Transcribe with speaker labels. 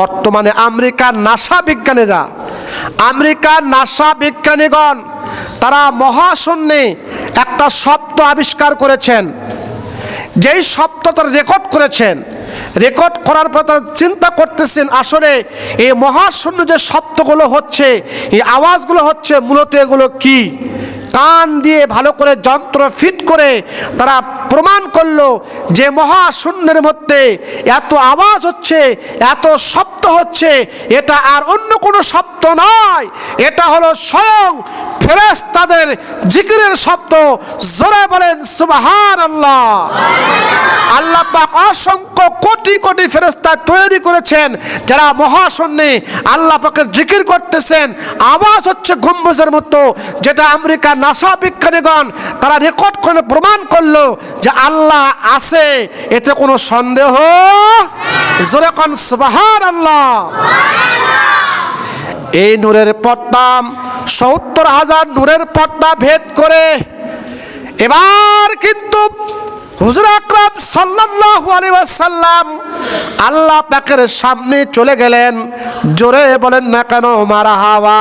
Speaker 1: বর্তমানে আমেরিকার নাসা বিজ্ঞানীরা, আমেরিকার নাসা বিজ্ঞানীগণ, তারা মহাশূন্যে একটা শব্দ আবিষ্কার করেছেন। যেই শব্দ তারা রেকর্ড করেছেন, রেকর্ড করার পর তারা চিন্তা করতেছেন, আসলে এই মহাশূন্য যে শব্দগুলো হচ্ছে, এই আওয়াজগুলো হচ্ছে মূলত এগুলো কি? কান দিয়ে ভালো করে যন্ত্র ফিট করে তারা প্রমাণ করল যে মহাশূন্যের মধ্যে এত আওয়াজ হচ্ছে, এত শব্দ হচ্ছে, এটা আর অন্য কোনো শব্দ নয়। এটা হলো স্বয়ং ফেরেস তাদের জিকিরের শব্দ। সরে বলেন সুবাহান আল্লাহ আল্লাহ অসংখ্য কোটি কোটি ফেরেস্তা তৈরি করেছেন, যারা মহাশূন্যে আল্লাহ জিকির করতেছেন। আওয়াজ হচ্ছে গম্বুজের মতো, যেটা আমেরিকার নাসা বিজ্ঞানীগণ তারা রেকর্ড করে প্রমাণ করল যে আল্লাহ আছে, এতে কোনো সন্দেহ জোরে আল্লাহ এই নূরের পর্দা, সত্তর হাজার নূরের পর্দা ভেদ করে, এবার কিন্তু হুজুর আকরাম সাল্লাল্লাহু আলাইহি ওয়াসাল্লাম আল্লাহ পাকের সামনে চলে গেলেন। জোরে বলেন না কেন মারা হাওয়া?